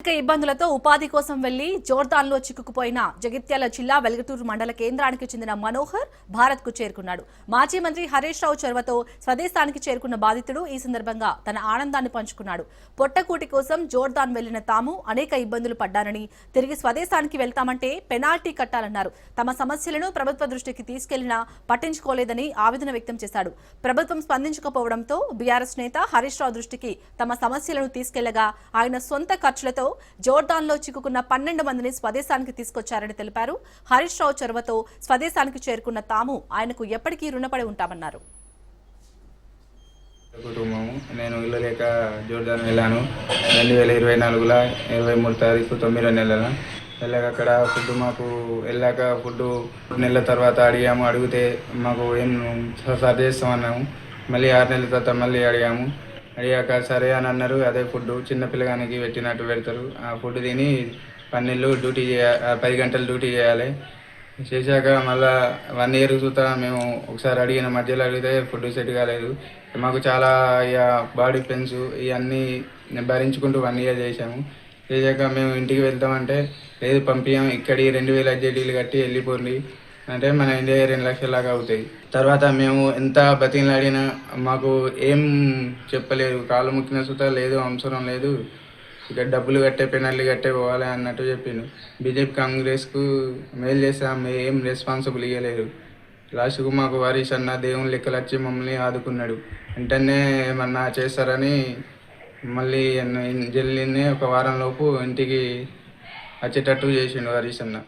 ఆర్థిక ఇబ్బందులతో ఉపాధి కోసం వెళ్ళి జోర్దాన్లో చిక్కుకుపోయిన జగిత్యాల జిల్లా వెలగటూరు మండల కేంద్రానికి చెందిన మనోహర్ భారత్కు చేరుకున్నాడు. మాజీ మంత్రి హరీష్ రావు చొరవతో స్వదేశానికి చేరుకున్న బాధితుడు ఈ సందర్భంగా తన ఆనందాన్ని పంచుకున్నాడు. పొట్టకూటి కోసం జోర్దాన్ వెళ్ళిన తాము అనేక ఇబ్బందులు పడ్డానని తిరిగి స్వదేశానికి వెళ్తామంటే పెనాల్టీ కట్టాలన్నారు. తమ సమస్యలను ప్రభుత్వ దృష్టికి తీసుకెళ్ళినా పట్టించుకోలేదని ఆవేదన వ్యక్తం చేశాడు. ప్రభుత్వం స్పందించకపోవడంతో బీఆర్ఎస్ నేత హరీష్ రావు దృష్టికి తమ సమస్యలను తీసుకెళ్ళగా ఆయన సొంత ఖర్చులతో జోర్దాన్లో చిక్కుకున్న పన్నెండు మందిని స్వదేశానికి తీసుకొచ్చారని తెలిపారు. హరీష్ రావు చొరవతో స్వదేశానికి చేరుకున్న తాము ఆయనకు ఎప్పటికీ రుణపడి ఉంటామన్నారు. కుటుంబము. నేను ఇల్లు లేక జోర్దాన్ వెళ్ళాను. రెండు వేల ఇరవై నాలుగులో ఇరవై మూడు తారీఖు తొమ్మిదో నెలల వెళ్ళాక అక్కడ ఫుడ్ మాకు వెళ్ళాక ఫుడ్ నెలల తర్వాత అడిగాము. అడిగితే మాకు ఏం సరి మళ్ళీ ఆరు నెలల తర్వాత మళ్ళీ అడిగాము. అడిగాక సరే అని అన్నారు. అదే ఫుడ్ చిన్న పిల్లగానికి పెట్టినట్టు పెడతారు. ఆ ఫుడ్ తిని పన్నెళ్ళు డ్యూటీ చేయ పది గంటలు డ్యూటీ చేయాలి. చేశాక మళ్ళా వన్ ఇయర్ చూతా మేము ఒకసారి అడిగిన మధ్యలో అడిగితే ఫుడ్ సెట్ కాలేదు. మాకు చాలా ఇక బాడీ పెయిన్స్ ఇవన్నీ భరించుకుంటూ వన్ ఇయర్ చేసాము చేశాక మేము ఇంటికి వెళ్తామంటే లేదు పంపించాం ఇక్కడి రెండు వేల జడ్డీలు కట్టి వెళ్ళిపోండి. అంటే మన ఇండియా రెండు లక్షల లాగా అవుతాయి. తర్వాత మేము ఎంత బతిలాడినా మాకు ఏం చెప్పలేదు. కాలు ముక్కిన సుతా లేదు అవసరం లేదు. ఇక డబ్బులు కట్టే పెనాల్టీ కట్టే పోవాలి అన్నట్టు చెప్పిండు. బీజేపీ కాంగ్రెస్కు మెయిల్ చేసాం ఏం రెస్పాన్సిబుల్ ఇవ్వలేదు లాస్ట్కు మాకు వారీష్ అన్న దేవుని లెక్కలు వచ్చి మమ్మల్ని ఆదుకున్నాడు. వెంటనే ఏమన్నా చేస్తారని మళ్ళీ జల్లిని ఒక వారం లోపు ఇంటికి వచ్చేటట్టు చేసిండు హరీష్ అన్న.